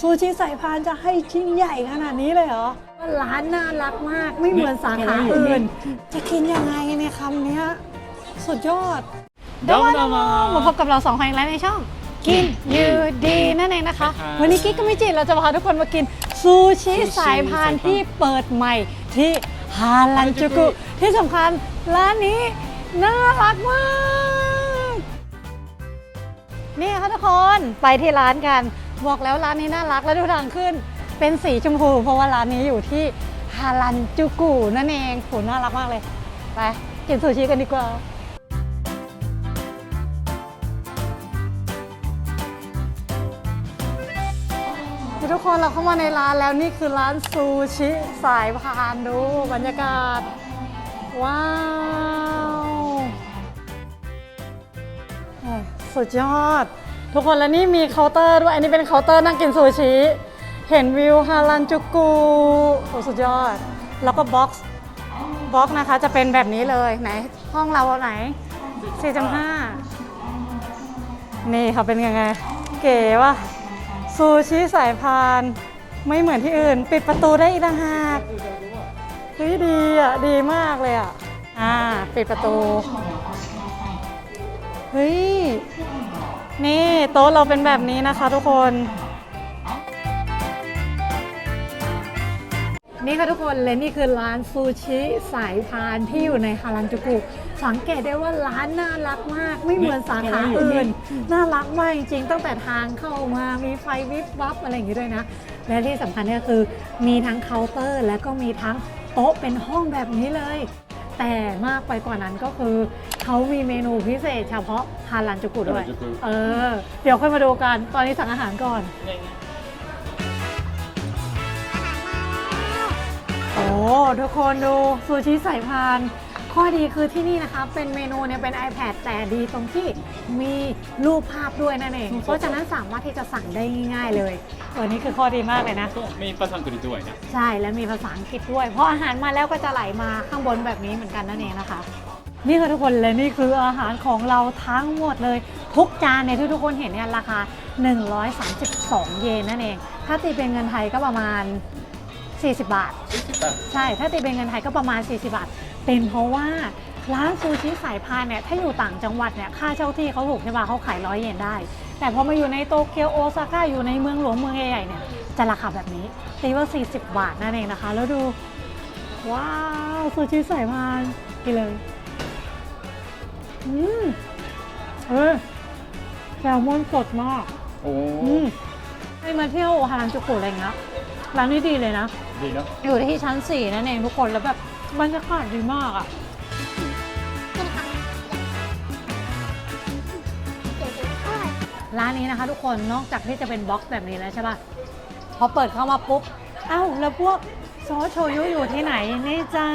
ซูชิสายพานจะให้ชิ้นใหญ่ขนาดนี้เลยเหรอร้านน่ารักมากไม่เหมือนสาขาอื่น จะกินยังไงในคำนี้สุดยอดดาวนามามาพบกับเราสองคนแล้วในช่อง กินอยู่ดีนั่นเองนะคะ วันนี้กิ๊กก็ไม่จิเราจะพาทุกคนมากินซูชิสายพานที่เปิดใหม่ที่ฮาลันจูกุ ที่สำคัญร้านนี้น่ารักมาก นี่ค่ะทุกคนไปที่ร้านกัน บอกแล้วร้านนี้น่ารักและดูทางขึ้น เป็นสีชมพู เพราะว่าร้านนี้อยู่ที่ฮารันจูกุนั่นเองโหน่ารักมากเลย ไปกินซูชิกันดีกว่าทุกคนเราเข้ามาในร้านแล้วนี่คือร้านซูชิสายพานดูบรรยากาศ ว้าวเอ้ยสุดยอด ทุกคนแล้วนี่มีเคาน์เตอร์ด้วย อันนี้เป็นเคาน์เตอร์นั่งกินซูชิ เห็นวิวฮารันจูกุโอ้สุดยอด แล้วก็บ็อกซ์บ็อกซ์นะคะจะเป็นแบบนี้เลยไหน ห้องเราเอาไหน 4.5 นี่ค่ะเป็นยังไง เก๋ว่ะซูชิสายพานไม่เหมือนที่อื่น ปิดประตูได้อีกต่างหากเฮ้ยดีอะ ดีมากเลยอะ อ่า ปิดประตู เฮ้ย นี่โต๊ะเราเป็นแบบนี้นะคะทุกคน นี่ค่ะทุกคนและนี่คือร้านซูชิสายพานที่อยู่ในฮารันจูกุ สังเกตได้ว่าร้านน่ารักมาก ไม่เหมือนสาขาอื่น น่ารักมากจริงๆตั้งแต่ทางเข้ามามีไฟวิบวับอะไรอย่างนี้ด้วยนะ และที่สำคัญก็คือมีทั้งเคาน์เตอร์ และก็มีทั้งโต๊ะเป็นห้องแบบนี้เลย แต่มากไปกว่านั้นก็คือ เขามีเมนูพิเศษเฉพาะฮารันจูกุด้วย ฮารันจูกุ เออ เดี๋ยวค่อยมาดูกัน ตอนนี้สั่งอาหารก่อน โอ้ทุกคนดูซูชิสายพาน ข้อดีคือที่นี่นะคะเป็นเมนูเนี่ยเป็น iPad แต่ดีตรงที่มีรูปภาพด้วยนั่นเอง เพราะฉะนั้นสามารถที่จะสั่งได้ง่ายๆเลยตัวนี้คือข้อดีมากเลยนะ ก็มีภาษาอังกฤษด้วยนะ ใช่และมีภาษาอังกฤษด้วย เพราะอาหารมาแล้วก็จะไหลมาข้างบนแบบนี้เหมือนกันนั่นเองนะคะ นี่ค่ะทุกคนและนี่คืออาหารของเราทั้งหมดเลย ทุกจานเนี่ยที่ทุกคนเห็นเนี่ยราคา 132 เยนนั่นเอง ถ้าตีเป็นเงินไทยก็ประมาณ 40 บาทใช่ ถ้าตีเป็นเงินไทยก็ประมาณ 40 บาท เป็นเพราะว่าร้านซูชิสายพานเนี่ยถ้าอยู่ต่างจังหวัดเนี่ยค่าเช่าที่เขาถูกใช่ป่ะเขาขายร้อยเยนได้ แต่พอมาอยู่ในโตเกียวโอซาก้าอยู่ในเมืองหลวงเมืองใหญ่ๆเนี่ยจะราคาแบบนี้ตีว่า 40 บาทนั่นเองนะคะ แล้วดู ว้าวซูชิสายพานกินเลยอืมเออแซลมอนสดมากโอ้อืมให้มาเที่ยวฮารันจูกุอะไรอย่างเงี้ยร้านนี้ดีเลยนะ ดีเนอะอยู่ที่ชั้น 4 นั่นเองทุกคนแล้วแบบ บรรยากาศดีมากอะ ร้านนี้นะคะทุกคนนอกจากที่จะเป็นบ็อกซ์แบบนี้แล้วใช่ปะพอเปิดเข้ามาปุ๊บ เอ้า แล้วพวกซอสโชยุอยู่ที่ไหน นี่จ้า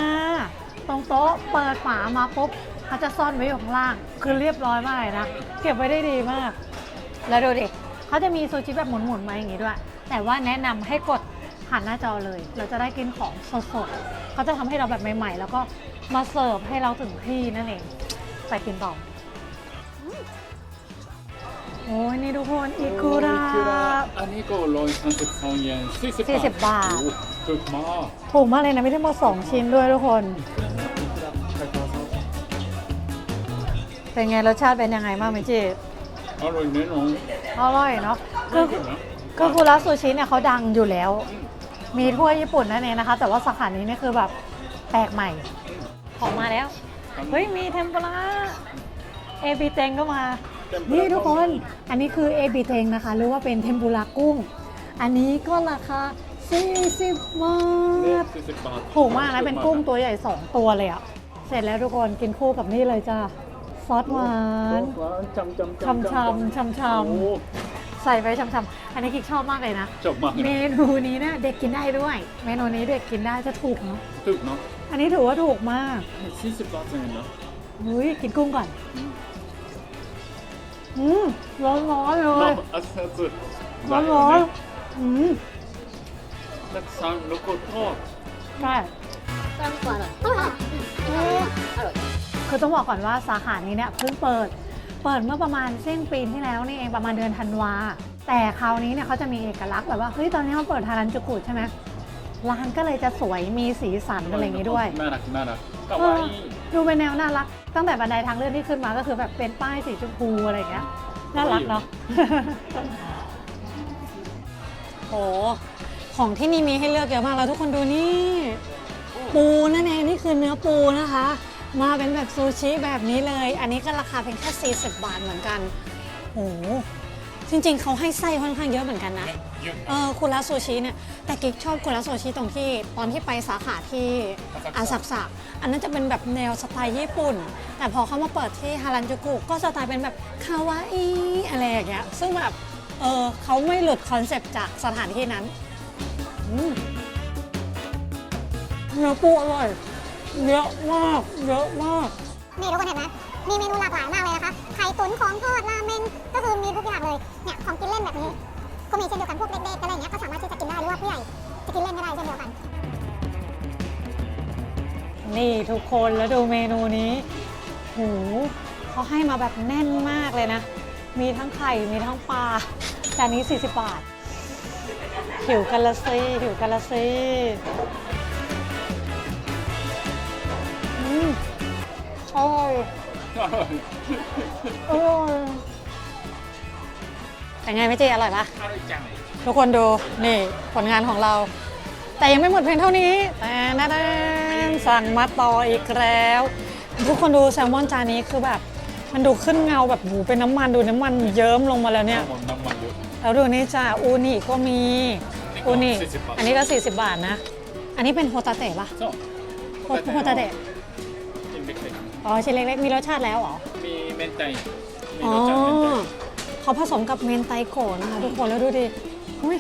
ตรงโต๊ะเปิดฝามาปุ๊บเขาจะซ่อนไว้อยู่ข้างล่าง คือเรียบร้อยมากเลยนะ เก็บไว้ได้ดีมาก แล้วดูดิเขาจะมีซูชิแบบหมุนๆมาอย่างงี้ด้วย แต่ว่าแนะนำให้กด ผ่านหน้าจอเลย เราจะได้กินของสดๆเขาจะทำให้เราแบบใหม่ ๆ แล้วก็มาเสิร์ฟให้เราถึงที่นั่นเองไปกินต่ออืมโอ้ยนี่ทุกคนอิคุระอันนี้ก็ร้อยสามสิบสองเยนสี่สิบสี่สิบบาทโอ้ถูกมากถูกมากเลยนะไม่ได้มาสองชิ้นด้วยทุกคน เป็นไงรสชาติเป็นยังไงบ้างมิจิอร่อยแน่นอนอร่อยเนาะคือคือคุระซูชิเนี่ยเขาดังอยู่แล้ว มีทั่วญี่ปุ่นนั่นเองนะคะ แต่ว่าสาขานี้นี่คือแบบแปลกใหม่ ของมาแล้ว เฮ้ย มีเทมปุระเอบิเตงก็มา นี่ทุกคน อันนี้คือเอบิเตงนะคะ หรือว่าเป็นเทมปุระกุ้ง อันนี้ก็ราคา 40บาเนี่ยทสี่สิบบาทถูกมากนะ เป็นกุ้งตัวใหญ่ 2 ตัวเลยอะเสร็จแล้วทุกคนกินคู่กับนี่เลยจ้าซอสหวานจำจำชำชำชำชโอ้ำ ใส่ไปชำชำๆอันนี้คิกชอบมากเลยนะ จบมากเมนูนี้นะเด็กกินได้ด้วย เมนูนี้เด็กกินได้จะถูกเนาะ ถูกเนาะอันนี้ถือว่าถูกมากสี่สิบบาทเองนะอุ้ยกินกุ้งก่อน อืมร้อนร้อนๆเลเนาะยอันนั้นสุดร้อนร้อนๆอืมนักสังลูกทอดใช่คือต้องบอกก่อนว่าสาขานี้เนี่ยเพิ่งเปิด เปิดเมื่อประมาณสิ้นปีที่แล้วนี่เองประมาณเดือนธันวา แต่คราวนี้เนี่ยเขาจะมีเอกลักษณ์แบบว่าเฮ้ยตอนนี้เขาเปิดทารันจูกุใช่ไหมร้านก็เลยจะสวยมีสีสันอะไรอย่างนี้ด้วย น่ารักน่ารักก็ไวาดูเป็นแนวน่ารัก ตั้งแต่บันไดทางเลื่อนที่ขึ้นมาก็คือแบบเป็นป้ายสีชมพูอะไรอย่างเงี้ยน่ารักเนาะโอ้ของที่นี่มีให้เลือกเยอะมากแล้วทุกคนดูนี่ ปูนั่นเองนี่คือเนื้อปูนะคะ มาเป็นแบบซูชิแบบนี้เลย อันนี้ก็ราคาเพียงแค่ 40 บาทเหมือนกันโอ้จริงๆ เขาให้ไส้ค่อนข้างเยอะเหมือนกันนะ เยอะ เออคุระซูชิเนี่ย แต่กิ๊กชอบคุระซูชิตรงที่ตอนที่ไปสาขาที่อาซักสะอันนั้นจะเป็นแบบแนวสไตล์ญี่ปุ่น แต่พอเขามาเปิดที่ฮารันจูกุก็สไตล์เป็นแบบคาวาอิอะไรอย่างเงี้ย ซึ่งแบบ เออเขาไม่หลุดคอนเซปต์จากสถานที่นั้นอืมเนื้อปูอร่อย เยอะมากเยอะมากนี่ทุกคนเห็นไหมมีเมนูหลากหลายมากเลยนะคะ ไข่ตุ๋นของทอดราเมงก็คือมีทุกอย่างเลย เนี่ยของกินเล่นแบบนี้ ก็มีเช่นเดียวกันพวกเด็กๆอะไรอย่างเงี้ยก็สามารถที่จะกินได้หรือว่าผู้ใหญ่จะกินเล่นก็ได้เช่นเดียวกัน นี่ทุกคนแล้วดูเมนูนี้หูเขาให้มาแบบแน่นมากเลยนะ มีทั้งไข่มีทั้งปลาจานนี้ 40 บาทหิวกันละสิหิวกันละสิ อร่อยอร่อยเป็นไงไม่เจอร่อยปะอร่อยจังทุกคนดูนี่ผลงานของเรา แต่ยังไม่หมดเพียงเท่านี้แต่นะดนสั่งมาต่ออีกแล้ว ทุกคนดูแซลมอนจานนี้คือแบบ มันดูขึ้นเงาแบบหูเป็นน้ำมันดูน้ำมันเยิ้มลงมาแล้วเนี่ยน้ำมันน้ำมันเยอะแล้วดูนี่จ้าอูนิก็มีอูนิ40บาทอันนี้ก็ 40 บาทนะ อันนี้เป็นโฮตาเตะปะそうโฮโฮตาเตะกินเล็ก อ๋อชิ้นเล็กๆมีรสชาติแล้วเหรอๆมีเมนไตมีอ๋อรสชาติเมนไตเขาผสมกับเมนไตโกะนะคะทุกคนแล้วดูดิอุ้ย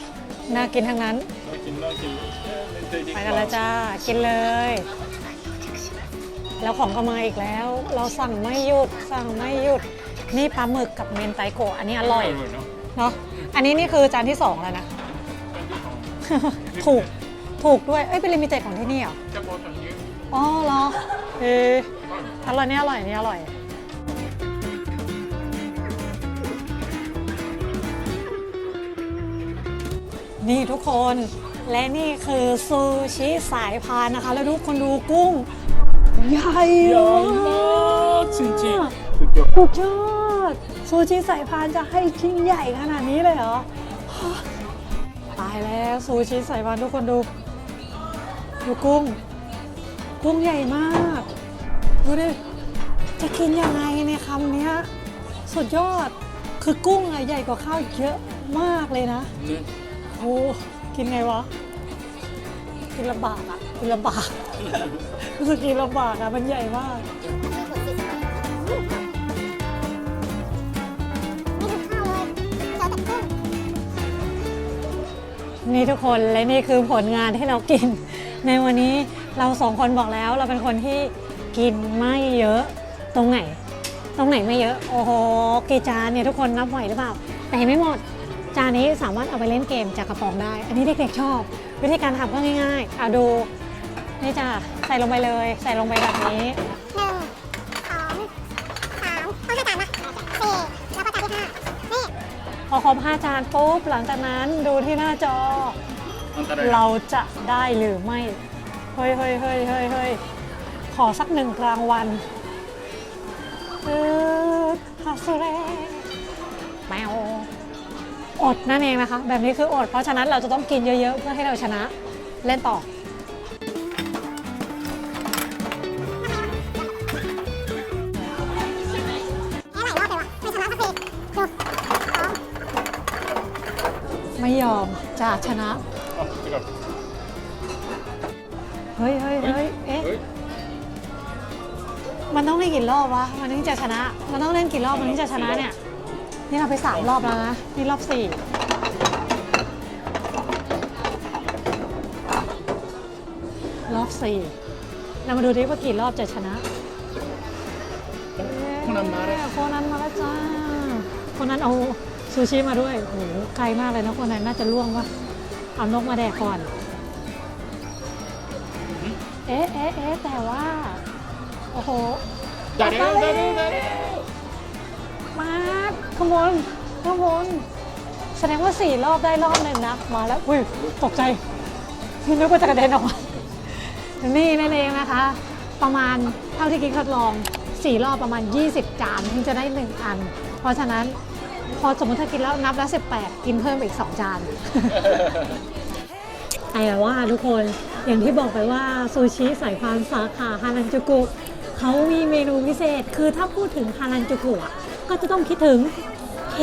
น่ากินทั้งนั้น น่ากินน่ากินเอ้ยเมนไตดีไปกันแล้วจ้า กินเลย แล้วของก็มาอีกแล้ว เราสั่งไม่หยุด สั่งไม่หยุด นี่ปลาหมึกกับเมนไตโกะอันนี้อร่อยอร่อยเนาะเนาะ อันนี้นี่คือจานที่2แล้วนะ เป็นที่ของถูก ถูกด้วย เอ้ยเป็นลิมิเต็ดของที่นี่เหรอ จะบอกตรงนี้อ๋อเหรอเอ อร่อยนี่อร่อยนี่อร่อย นี่ทุกคนและนี่คือซูชิสายพานนะคะ แล้วทุกคนดูกุ้ง ใหญ่ใหญ่มากจริงๆสุดยอดสุดยอดซูชิสายพานจะให้ชิ้นใหญ่ขนาดนี้เลยเหรอตายแล้วซูชิสายพานทุกคนดูดูกุ้ง กุ้งใหญ่มาก จะกินยังไงในคำนี้สุดยอดคือกุ้งอะใหญ่กว่าข้าวเยอะมากเลยนะโอ้กินไงวะกินลำบากอะกินลำบากรู้สึกกินลำบากอะมันใหญ่มากนี่ทุกคนและนี่คือผลงานที่เรากิน ในวันนี้เราสองคนบอกแล้วเราเป็นคนที่กินไม่เยอะ ตรงไหน ตรงไหนไม่เยอะ โอ้โหกี่จานเนี่ยทุกคนนับไหวหรือเปล่า แต่ไม่หมด จานนี้สามารถเอาไปเล่นเกมจากกระป๋องได้ อันนี้เด็กๆชอบ วิธีการทำก็ง่ายๆเอาดูนี่จ้ะใส่ลงไปเลย ใส่ลงไปแบบนี้หนึ่งสองสามต้องห้าจานนะสี่แล้วก็จานที่ห้านี่พอครบห้าจานปุ๊บหลังจากนั้นดูที่หน้าจออันตรายเราจะได้หรือไม่เฮ้ยเฮ้ยเฮ้ยเฮ้ยเฮ้ยขอสักหนึ่งกลางวันเออ ฮาสุเรแมวอดนั่นเองนะคะ แบบนี้คืออด เพราะฉะนั้นเราจะต้องกินเยอะๆ เพื่อให้เราชนะเล่นต่อแพ้หลายรอบเลยว่ะไม่ชนะสักทีดูสองไม่ยอมจะชนะ เฮ้ยเฮ้ยเฮ้ยเอ๊ะ มันต้องเล่นกี่รอบวะ มันถึงจะชนะ มันต้องเล่นกี่รอบมันถึงจะชนะเนี่ย นี่เราไปสามรอบแล้วนะ นี่รอบสี่รอบสี่เรามาดูดิว่ากี่รอบจะชนะคนนั้นมาเลยโคนันมาแล้วจ้า คนนั้นเอาซูชิมาด้วย โอ้โห ไกลมากเลยนะคนนั้นน่าจะล่วงวะเอานกมาแดกก่อน เอ๊ะเอ๊ะเอ๊ะแต่ว่า โอ้โหได้เร็วได้เร็วได้เร็วมาข้างบนข้างบนแสดงว่าสี่รอบได้รอบหนึ่งนะ มาแล้ว อุ้ย ตกใจนึกว่าจะกระเด็นออกมานี่นั่นเองนะคะ ประมาณเท่าที่กิ๊กทดลอง4รอบประมาณ 20 จานถึงจะได้ 1 อัน เพราะฉะนั้นพอสมมติถ้ากินแล้วนับแล้ว 18 กินเพิ่มไปอีก 2 จานไอ้ว่าทุกคนอย่างที่บอกไปว่าซูชิสายพานสาขาฮารันจูกุ เขามีเมนูพิเศษ คือถ้าพูดถึงฮารันจูกุอะก็จะต้องคิดถึงเค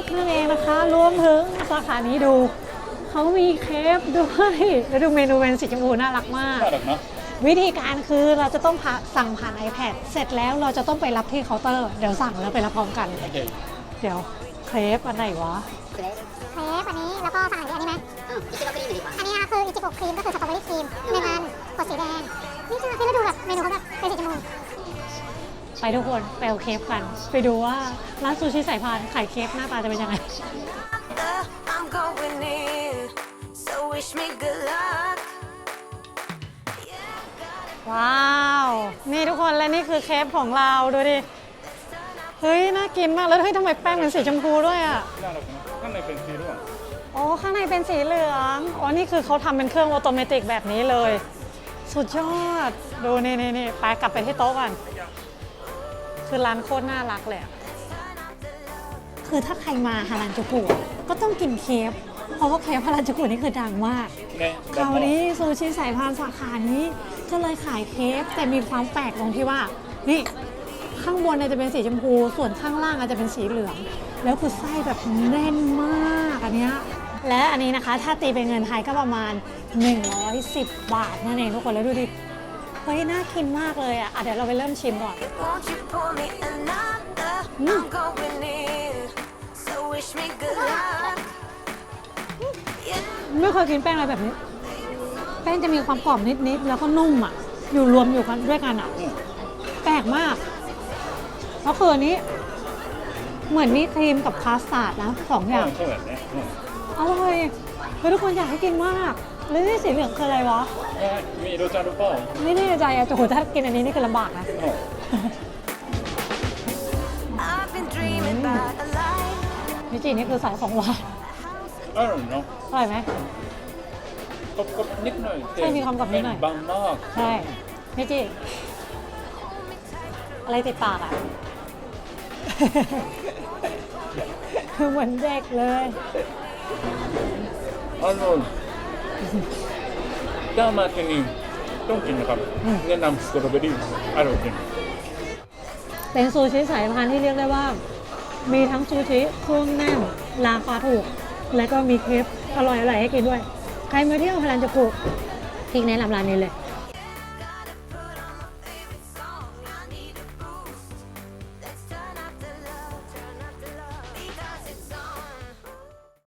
ฟนั่นเองนะคะ รวมถึงสาขานี้ดู เขามีเคฟด้วยแล้วดูเมนูเป็นสีชมพูน่ารักมาก น่ารักเนาะวิธีการคือเราจะต้องพาสั่งผ่าน iPad เสร็จแล้วเราจะต้องไปรับที่เคาน์เตอร์ เดี๋ยวสั่งแล้วไปรับพร้อมกัน โอเคเดี๋ยวเครปอันไหนวะ เครปอันนี้แล้วก็สั่งอันนี้ไหมอันนี้คืออิจิโกะครีมก็คือสตรอเบอรี่ครีมหนึ่งอัน ขวดสีแดง นี่ค่ะคือแล้วดูแบบเมนูเขาแบบเป็นสีชมพูไปทุกคนไปเอาเคฟกัน ไปดูว่าร้านซูชิสายพานขายเคฟหน้าตาจะเป็นยังไง I'm going in, so wish me good luck. ว้าว นี่ทุกคนและนี่คือเคฟของเราดูดิ เฮ้ย น่ากินมาก แล้วเฮ้ยทำไมแป้งเป็นสีชมพูด้วยอะน่ารักนะข้างในเป็นสีร่วงอ๋อ ข้างในเป็นสีเหลือง อ๋อ นี่คือเขาทำเป็นเครื่องออโตเมติกแบบนี้เลย สุดยอด ดูนี่นี่นี่ไปกลับไปที่โต๊ะก่อน คือร้านโคตรน่ารักเลยอะคือถ้าใครมาฮารันจูกุอะก็ต้องกินเคฟเพราะว่าเคฟฮารันจูกุนี่คือดังมากเนี่ยคราวนี้ซูชิสายพานสาขานี้ก็เลยขายเคฟแต่มีความแปลกตรงที่ว่า นี่ข้างบนเนี่ยจะเป็นสีชมพู ส่วนข้างล่างอาจจะเป็นสีเหลือง แล้วคือไส้แบบแน่นมากอันเนี้ย และอันนี้นะคะถ้าตีเป็นเงินไทยก็ประมาณ 110 บาทนั่นเองทุกคนแล้วดูดิเฮ้ยน่ากินมากเลยอะอะเดี๋ยวเราไปเริ่มชิมก่อน Won't you pour me another? I'm going in, so wish me good luck. Yeah. ไม่เคยกินแป้งอะไรแบบนี้ แป้งจะมีความกรอบนิดๆ แล้วก็นุ่มอะ อยู่รวมอยู่กันด้วยกันอะ แปลกมากแล้วคืออันนี้ เหมือนมีครีมกับคาสตาร์ดนะสองอย่างใช่แบบนี้ อืมอร่อยเฮ้ยทุกคนอยากให้กินมากแล้วนี่สีเหลืองคืออะไรวะเอ้ยมีรสชาติหรือเปล่าไม่แน่ใจอะแต่โหถ้ากินอันนี้นี่คือลำบากนะโอ้ I've been dreaming about a life. นิจินี่คือสายของหวานอร่อยเนาะอร่อยไหม กรอบๆนิดหน่อยใช่มีความกรอบนิดหน่อยบางมากใช่นิจิ อะไรติดปากอะคือเหมือนเด็กเลย อร่อยถ้ามาที่นี่ต้องกินนะครับแนะนำสตรอเบอรี่อร่อยจริงเป็นซูชิสายพันธุ์ที่เรียกได้ว่า มีทั้งซูชิเครื่องแน่นราคาถูก และก็มีเครปอร่อยอร่อยให้กินด้วย ใครมาเที่ยวฮารันจูกุพริกแนะนำร้านนี้เลย